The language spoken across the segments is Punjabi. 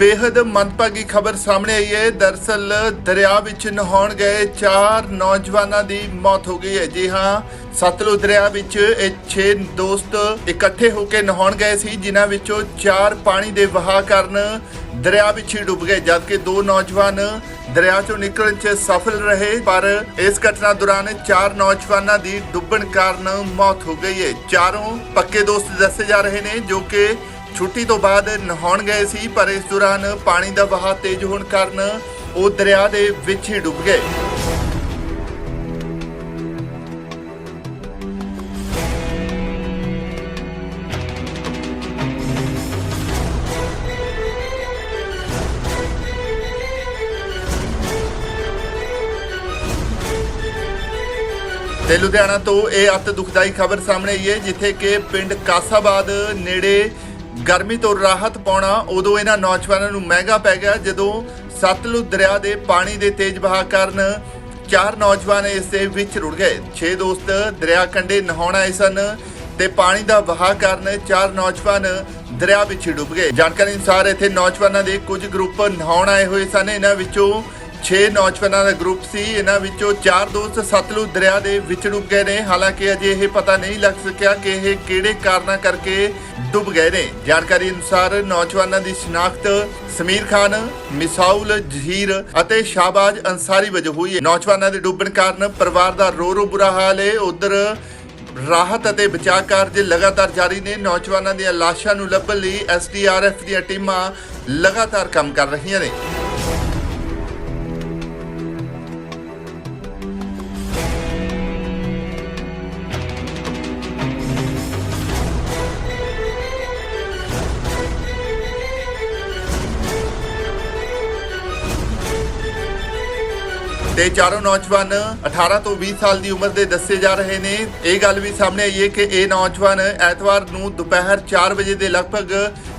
ਬੇहद ਮੰਦਭਾਗੀ ਖਬਰ ਸਾਹਮਣੇ ਆਈ ਹੈ। ਦਰਸਲ ਦਰਿਆ ਵਿੱਚ ਨਹਾਉਣ ਗਏ ਚਾਰ ਨੌਜਵਾਨਾਂ ਦੀ ਮੌਤ ਹੋ ਗਈ ਹੈ। ਜੀ ਹਾਂ, ਸਤਲੁਜ ਦਰਿਆ ਵਿੱਚ ਇਹ 6 ਦੋਸਤ ਇਕੱਠੇ ਹੋ ਕੇ ਨਹਾਉਣ ਗਏ ਸੀ, ਜਿਨ੍ਹਾਂ ਵਿੱਚੋਂ ਚਾਰ ਪਾਣੀ ਦੇ ਵਹਾਅ ਕਾਰਨ ਦਰਿਆ ਵਿੱਚ ਹੀ ਡੁੱਬ ਗਏ, ਜਦਕਿ ਦੋ ਨੌਜਵਾਨ ਦਰਿਆ ਚੋਂ ਨਿਕਲਣ 'ਚ ਸਫਲ ਰਹੇ, ਪਰ ਇਸ ਘਟਨਾ ਦੌਰਾਨ ਚਾਰ ਨੌਜਵਾਨਾਂ ਦੀ ਡੁੱਬਣ ਕਾਰਨ ਮੌਤ ਹੋ ਗਈ ਹੈ। ਚਾਰੋਂ ਪੱਕੇ ਦੋਸਤ ਦੱਸੇ ਜਾ ਰਹੇ ਨੇ, ਜੋ ਕਿ ਛੁੱਟੀ ਤੋਂ ਬਾਅਦ ਨਹਾਉਣ ਗਏ ਸੀ, ਪਰ ਇਸ ਦੌਰਾਨ ਪਾਣੀ ਦਾ ਵਹਾਅ ਤੇਜ਼ ਹੋਣ ਕਾਰਨ ਉਹ ਦਰਿਆ ਦੇ ਵਿੱਚ ਹੀ ਡੁੱਬ ਗਏ। ਤੇ ਲੁਧਿਆਣਾ ਤੋਂ ਇਹ ਅਤ ਦੁਖਦਾਈ ਖਬਰ ਸਾਹਮਣੇ ਆਈ ਹੈ, ਜਿੱਥੇ ਕਿ ਪਿੰਡ ਕਾਸਾਬਾਦ ਨੇੜੇ ਗਰਮੀ ਤੋਂ ਰਾਹਤ ਪਾਉਣਾ, ਉਦੋਂ ਇਹਨਾਂ ਨੌਜਵਾਨਾਂ ਨੂੰ ਮਹਿੰਗਾ ਪੈ ਗਿਆ, ਜਦੋਂ ਸਤਲੁਜ ਦਰਿਆ ਦੇ ਪਾਣੀ ਦੇ ਤੇਜ਼ ਵਹਾਅ ਕਾਰਨ ਚਾਰ ਨੌਜਵਾਨ ਇਸ ਦੇ ਵਿੱਚ ਰੁੜ ਗਏ। 6 ਦੋਸਤ ਦਰਿਆ ਕੰਢੇ ਨਹਾਉਣ ਆਏ ਸਨ ਤੇ ਪਾਣੀ ਦਾ ਵਹਾਅ ਕਾਰਨ ਚਾਰ ਨੌਜਵਾਨ ਦਰਿਆ ਵਿੱਚ ਹੀ ਡੁੱਬ ਗਏ। ਜਾਣਕਾਰੀ ਅਨੁਸਾਰ ਇੱਥੇ ਨੌਜਵਾਨਾਂ ਦੇ ਕੁਝ ਗਰੁੱਪ ਨਹਾਉਣ ਆਏ ਹੋਏ ਸਨ। ਇਹਨਾਂ ਵਿੱਚੋਂ 6 ਨੌਜਵਾਨਾਂ ਦਾ ਗਰੁੱਪ ਸੀ। ਇਹਨਾਂ ਵਿੱਚੋਂ ਚਾਰ ਦੋਸਤ ਸਤਲੁਜ ਦਰਿਆ ਦੇ ਵਿੱਚ ਡੁੱਬ ਗਏ ਨੇ। ਹਾਲਾਂਕਿ ਅਜੇ ਇਹ ਪਤਾ ਨਹੀਂ ਲੱਗ ਸਕਿਆ ਕਿ ਇਹ ਕਿਹੜੇ ਕਾਰਨਾਂ ਕਰਕੇ ਡੁੱਬ ਗਏ ਨੇ। ਜਾਣਕਾਰੀ ਅਨੁਸਾਰ ਨੌਜਵਾਨਾਂ ਦੀ ਸ਼ਨਾਖਤ ਸਮੀਰ ਖਾਨ ਮਿਸਾਉਲ ਜਹੀਰ ਅਤੇ ਸ਼ਾਹਬਾਜ਼ ਅੰਸਾਰੀ ਵਜੋਂ ਹੋਈ ਹੈ। ਨੌਜਵਾਨਾਂ ਦੇ ਡੁੱਬਣ ਕਾਰਨ ਪਰਿਵਾਰ ਦਾ ਰੋ ਰੋ ਬੁਰਾ ਹਾਲ ਹੈ। ਉਧਰ ਰਾਹਤ ਅਤੇ ਬਚਾਅ ਕਾਰਜ ਲਗਾਤਾਰ ਜਾਰੀ ਨੇ। ਨੌਜਵਾਨਾਂ ਦੀਆਂ ਲਾਸ਼ਾਂ ਨੂੰ ਲੱਭਣ ਲਈ ਐਸਡੀਆਰਐਫ ਦੀਆਂ ਟੀਮਾਂ ਲਗਾਤਾਰ ਕੰਮ ਕਰ ਰਹੀਆਂ ਨੇ। ਤੇ ਚਾਰੋਂ ਨੌਜਵਾਨ 18 ਤੋਂ 20 ਸਾਲ ਦੀ ਉਮਰ ਦੇ ਦੱਸੇ ਜਾ ਰਹੇ ਨੇ। ਇਹ ਗੱਲ ਵੀ ਸਾਹਮਣੇ ਆਈ ਹੈ ਕਿ ਇਹ ਨੌਜਵਾਨ ਐਤਵਾਰ ਨੂੰ ਦੁਪਹਿਰ 4 ਵਜੇ ਦੇ ਲਗਭਗ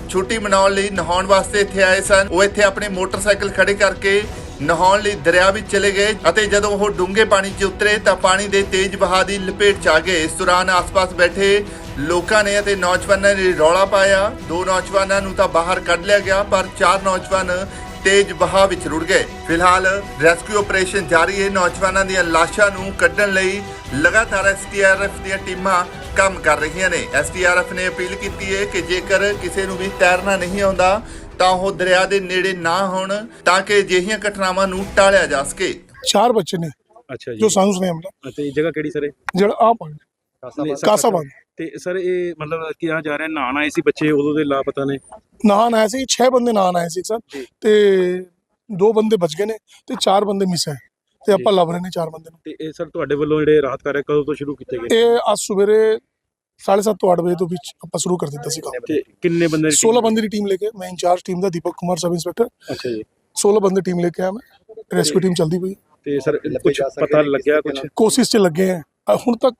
ਛੁੱਟੀ ਮਨਾਉਣ ਲਈ ਨਹਾਉਣ ਵਾਸਤੇ ਇੱਥੇ ਆਏ ਸਨ। ਉਹ ਇੱਥੇ ਆਪਣੇ ਮੋਟਰਸਾਈਕਲ ਖੜੇ ਕਰਕੇ ਨਹਾਉਣ ਲਈ ਦਰਿਆ ਵਿੱਚ ਚਲੇ ਗਏ ਅਤੇ ਜਦੋਂ ਉਹ ਡੂੰਘੇ ਪਾਣੀ 'ਚ ਉਤਰੇ ਤਾਂ ਪਾਣੀ ਦੇ ਤੇਜ਼ ਵਹਾਅ ਦੀ ਲਪੇਟ 'ਚ ਆ ਗਏ। ਇਸ ਦੌਰਾਨ ਆਸ-ਪਾਸ ਬੈਠੇ ਲੋਕਾਂ ਨੇ ਅਤੇ ਨੌਜਵਾਨਾਂ ਨੇ ਰੌਲਾ ਪਾਇਆ। ਦੋ ਨੌਜਵਾਨਾਂ ਨੂੰ ਤਾਂ ਬਾਹਰ ਕੱਢ ਲਿਆ ਗਿਆ, ਪਰ ਚਾਰ ਨੌਜਵਾਨ ਤੇਜ਼ ਵਹਾਅ ਵਿੱਚ ਰੁੜ ਗਏ। ਫਿਲਹਾਲ ਰੈਸਕਿਊ ਆਪਰੇਸ਼ਨ ਜਾਰੀ ਹੈ। ਨੌਜਵਾਨਾਂ ਦੀਆਂ ਲਾਸ਼ਾਂ ਨੂੰ ਕੱਢਣ ਲਈ ਲਗਾਤਾਰ ਐਸਟੀਆਰਐਫ ਦੀਆਂ ਟੀਮਾਂ ਕੰਮ ਕਰ ਰਹੀਆਂ ਨੇ। ਐਸਟੀਆਰਐਫ ਨੇ ਅਪੀਲ ਕੀਤੀ ਹੈ ਕਿ ਜੇਕਰ ਕਿਸੇ ਨੂੰ ਵੀ ਤੈਰਨਾ ਨਹੀਂ ਆਉਂਦਾ ਤਾਂ ਉਹ ਦਰਿਆ ਦੇ ਨੇੜੇ ਨਾ ਹੋਣ ਤਾਂ ਕਿ ਅਜਿਹੀਆਂ ਘਟਨਾਵਾਂ ਨੂੰ ਟਾਲਿਆ ਜਾ ਸਕੇ। ਚਾਰ ਬੱਚੇ ਨੇ ਅੱਛਾ ਜੀ। ਜੋ ਸਾਨੂੰ ਸੁਣਿਆ ਮਿਲਾ ਅਤੇ ਇਹ ਜਗ੍ਹਾ ਕਿਹੜੀ ਸਰ ਇਹ? ਜਿਹੜਾ ਆ ਪਾਣੀ। ਕਾਸਾਬਾਦ। ਤੇ ਸਰ ਇਹ ਮਤਲਬ ਕਿ ਆ ਜਾ ਰਹੇ ਨਹਾਣ ਆਏ ਸੀ ਬੱਚੇ ਉਦੋਂ ਦੇ ਲਾਪਤਾ ਨੇ। ਨਹਾਣ ਆਏ ਸੀ 6 ਬੰਦੇ ਨਹਾਣ ਆਏ ਸੀ ਸਰ। ਤੇ ਦੋ ਬੰਦੇ ਬਚ ਗਏ ਨੇ ਤੇ ਚਾਰ ਬੰਦੇ ਮਿਸ ਹੈ ਤੇ ਆਪਾਂ। ਲੱਭ ਰਹੇ ਨੇ ਚਾਰ ਬੰਦੇ ਨੂੰ। ਤੇ ਇਹ ਸਰ ਤੁਹਾਡੇ ਵੱਲੋਂ ਜਿਹੜੇ ਰਾਹਤ ਕਾਰਜ ਕਦੋਂ ਤੋਂ ਸ਼ੁਰੂ ਕੀਤੇ ਗਏ? ਇਹ ਅੱਜ ਸਵੇਰੇ 7:30 ਤੋਂ 8 ਵਜੇ ਤੋਂ ਵਿੱਚ ਆਪਾਂ ਸ਼ੁਰੂ ਕਰ ਦਿੱਤਾ ਸੀ ਕੰਮ ਤੇ ਕਿੰਨੇ ਬੰਦੇ ਦੀ 16 team? ਬੰਦੇ ਦੀ ਟੀਮ ਲੈ ਕੇ ਮੈਂ ਇੰਚਾਰਜ ਟੀਮ ਦਾ ਦੀਪਕ ਕੁਮਾਰ ਸਬ ਇੰਸਪੈਕਟਰ ਅੱਛਾ ਜੀ। 16 ਬੰਦੇ ਟੀਮ ਲੈ ਕੇ ਆਇਆ ਮੈਂ। ਰੈਸਕਿਊ ਟੀਮ ਚਲਦੀ ਪਈ। ਤੇ ਸਰ ਕੁਝ ਪਤਾ ਲੱਗਿਆ ਕੁਝ ਕੋਸ਼ਿਸ਼ 'ਚ ਲੱਗੇ ਆ। ਹੁਣ ਤੱਕ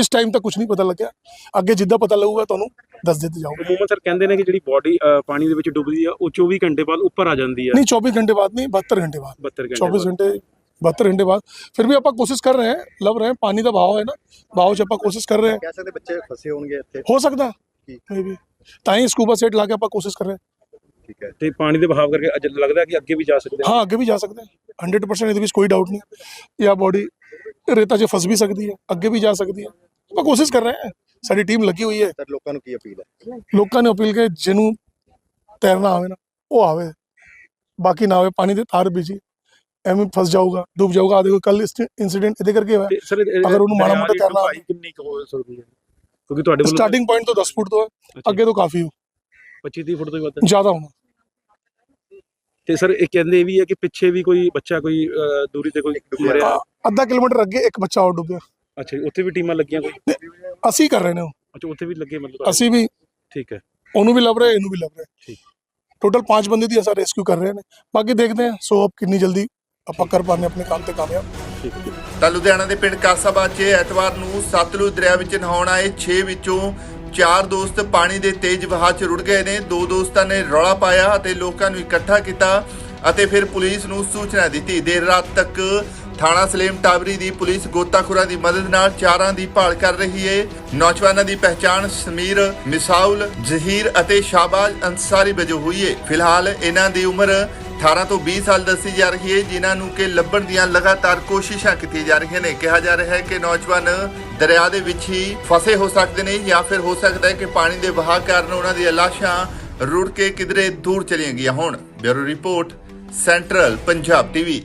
ਇਸ ਟਾਈਮ ਤੱਕ ਕੁਝ ਨਹੀਂ ਪਤਾ ਲੱਗਿਆ। ਅੱਗੇ ਜਿੱਦਾਂ ਪਤਾ ਲੱਗੂਗਾ ਤੁਹਾਨੂੰ ਦੱਸ ਦਿੱਤੇ ਜਾਊਗਾ। ਮੂਮਨ ਸਰ ਕਹਿੰਦੇ ਨੇ ਕਿ ਜਿਹੜੀ ਬਾਡੀ ਪਾਣੀ ਦੇ ਵਿੱਚ ਡੁੱਬਦੀ ਆ ਉਹ 24 ਘੰਟੇ ਬਾਅਦ ਉੱਪਰ ਆ ਜਾਂਦੀ ਆ। ਨਹੀਂ 24 ਘੰਟੇ ਬਾਅਦ ਨਹੀਂ 72 ਘੰਟੇ ਬਾਅਦ। 24 ਘੰਟੇ 72 घंटे बाद फिर भी ਆਪਾਂ ਕੋਸ਼ਿਸ਼ ਕਰ ਰਹੇ ਹਾਂ ਲਵ ਰਹੇ ਪਾਣੀ ਦਾ ਭਾਵ ਹੈ ਨਾ ਭਾਵ ਚ ਆਪਾਂ ਕੋਸ਼ਿਸ਼ ਕਰ ਰਹੇ ਹਾਂ। ਕਹਿ ਬੱਚੇ ਫਸੇ ਹੋਣਗੇ ਇੱਥੇ। ਹੋ ਸਕਦਾ। ਮੇਬੀ ਤਾਂ ਹੀ ਸਕੂਬਾ ਸੈਟ ਲਾ ਕੇ ਆਪਾਂ ਕੋਸ਼ਿਸ਼ ਕਰ ਰਹੇ ਹਾਂ। ਠੀਕ ਹੈ। ਤੇ ਪਾਣੀ ਦੇ ਬਹਾਵ ਕਰਕੇ ਲੱਗਦਾ ਕਿ ਅੱਗੇ ਵੀ ਜਾ ਸਕਦੇ ਹਾਂ। ਹਾਂ ਅੱਗੇ ਵੀ ਜਾ ਸਕਦੇ ਹਾਂ। 100% ਇਹਦੇ ਵਿੱਚ ਕੋਈ ਡਾਊਟ ਨਹੀਂ। ਇਹ ਬਾਡੀ ਰੇਤਾ 'ਚ ਫਸ ਵੀ ਸਕਦੀ ਹੈ ਅੱਗੇ ਵੀ ਜਾ ਸਕਦੀ ਹੈ। ਆਪਾਂ ਕੋਸ਼ਿਸ਼ ਕਰ ਰਹੇ ਹਾਂ। ਸਾਡੀ ਟੀਮ ਲੱਗੀ ਹੋਈ ਹੈ। ਸਰ ਲੋਕਾਂ ਨੂੰ ਕੀ ਅਪੀਲ ਹੈ? ਲੋਕਾਂ ਨੇ ਅਪੀਲ ਕਿ ਜਿਹਨੂੰ ਤੈਰਨਾ ਆਵੇ ਨਾ ਉਹ ਆਵੇ। ਬਾਕੀ ਨਾ ਆਵੇ ਪਾਣੀ ਦੇ ਤਾਰ ਬੀਜੀ ਐਵੇਂ ਫਸ ਜਾਊਗਾ ਡੁੱਬ ਜਾਊਗਾ। ਆ ਦੇਖੋ ਕੱਲ ਇਨਸੀਡੈਂਟ ਇਹਦੇ ਕਰਕੇ ਹੋਇਆ। ਅਗਰ ਉਹਨੂੰ ਮਾੜਾ ਮੋਟਾ ਕਰਨਾ ਭਾਈ ਕਿੰਨੀ ਕੁ ਹੋ ਸਕਦੀ ਹੈ? ਕਿਉਂਕਿ ਤੁਹਾਡੇ ਵੱਲੋਂ ਸਟਾਰਟਿੰਗ ਪੁਆਇੰਟ ਤੋਂ 10 ਫੁੱਟ ਤੋਂ ਹੈ। ਅੱਗੇ ਤੋਂ ਕਾਫੀ ਹੋ। 25 30 ਫੁੱਟ ਤੋਂ ਵੀ ਵੱਧ ਜ਼ਿਆਦਾ ਹੋਣਾ। ਤੇ ਸਰ ਇਹ ਕਹਿੰਦੇ ਵੀ ਹੈ ਕਿ ਪਿੱਛੇ ਵੀ ਕੋਈ ਬੱਚਾ ਕੋਈ ਦੂਰੀ ਤੇ ਕੋਈ ਮਰਿਆ? ਅੱਧਾ ਕਿਲੋਮੀਟਰ ਅੱਗੇ ਇੱਕ ਬੱਚਾ ਹੋਰ ਡੁੱਬਿਆ ਅੱਛਾ ਜੀ ਉੱਥੇ ਵੀ ਟੀਮਾਂ ਲੱਗੀਆਂ ਕੋਈ? ਅਸੀਂ ਕਰ ਰਹੇ ਨੇ ਉਹ। ਅੱਛਾ ਉੱਥੇ ਵੀ ਲੱਗੇ ਮਤਲਬ ਅਸੀਂ ਵੀ ਠੀਕ ਹੈ। ਉਹਨੂੰ ਵੀ ਲੱਭ ਰਹੇ ਇਹਨੂੰ ਵੀ ਲੱਭ ਰਹੇ। ਠੀਕ। ਟੋਟਲ 5 ਬੰਦੇ ਦੀ ਅਸਾਂ ਰੈਸਕਿਊ ਕਰ ਰਹੇ ਨੇ। ਬਾਕੀ ਦੇਖਦੇ ਹਾਂ ਸੋ ਅਬ ਕਿੰਨੀ ਜਲਦੀ ਆਪਾਂ ਕਰ ਪਾਣੇ ਆਪਣੇ ਕੰਮ ਤੇ ਕਾਮਯਾਬ। ਠੀਕ ਹੈ। ਤਾਂ ਲੁਧਿਆਣਾ ਦੇ ਪਿੰਡ ਕਾਸਾਬਾਦ 'ਚ ਐਤਵਾਰ ਨੂੰ ਸਤਲੁਜ ਦਰਿਆ ਵਿੱਚ ਨਹਾਉਣ ਆਏ 6 ਵਿੱਚੋਂ ਚਾਰ ਦੋਸਤ ਪਾਣੀ ਦੇ ਤੇਜ਼ ਵਹਾਅ 'ਚ ਰੁੜ ਗਏ ਨੇ। ਦੋ ਦੋਸਤਾਂ ਨੇ ਰੌਲਾ ਪਾਇਆ ਅਤੇ ਲੋਕਾਂ ਨੂੰ ਇਕੱਠਾ ਕੀਤਾ ਅਤੇ ਫਿਰ ਪੁਲਿਸ ਨੂੰ ਸੂਚਨਾ ਦਿੱਤੀ। ਦੇਰ ਰਾਤ ਤੱਕ ਥਾਣਾ ਸਲੇਮ ਟਾਵਰੀ ਦੀ ਪੁਲਿਸ ਗੋਤਾਖੋਰਾਂ ਦੀ ਮਦਦ ਨਾਲ ਚਾਰਾਂ ਦੀ ਭਾਲ ਕਰ ਰਹੀ ਹੈ ਨੌਜਵਾਨਾਂ ਦੀ ਪਹਿਚਾਣ ਸਮੀਰ ਮਿਸਾਉਲ ਜ਼ਹੀਰ ਅਤੇ ਸ਼ਾਬਾਜ਼ ਅੰਸਾਰੀ ਵਜੋਂ ਹੋਈ ਹੈ ਫਿਲਹਾਲ ਇਹਨਾਂ ਦੀ ਉਮਰ 18 ਤੋਂ 20 ਸਾਲ ਦੱਸੀ ਜਾ ਰਹੀ ਹੈ ਜਿਨ੍ਹਾਂ ਨੂੰ ਕਿ ਲੱਭਣ ਦੀਆਂ ਲਗਾਤਾਰ ਕੋਸ਼ਿਸ਼ਾਂ ਕੀਤੀਆਂ ਜਾ ਰਹੀਆਂ ਨੇ। ਕਿਹਾ ਜਾ ਰਿਹਾ ਹੈ ਕਿ ਨੌਜਵਾਨ ਦਰਿਆ ਦੇ ਵਿੱਚ ਹੀ ਫਸੇ ਹੋ ਸਕਦੇ ਨੇ ਜਾਂ ਫਿਰ ਹੋ ਸਕਦਾ ਹੈ ਕਿ ਪਾਣੀ ਦੇ ਵਹਾਅ ਕਾਰਨ ਉਹਨਾਂ ਦੀਆਂ ਲਾਸ਼ਾਂ ਰੁੜ ਕੇ ਕਿਧਰੇ ਦੂਰ ਚਲੀਆਂ ਗਈਆਂ ਹੋਣ। Bureau report, central Punjab TV.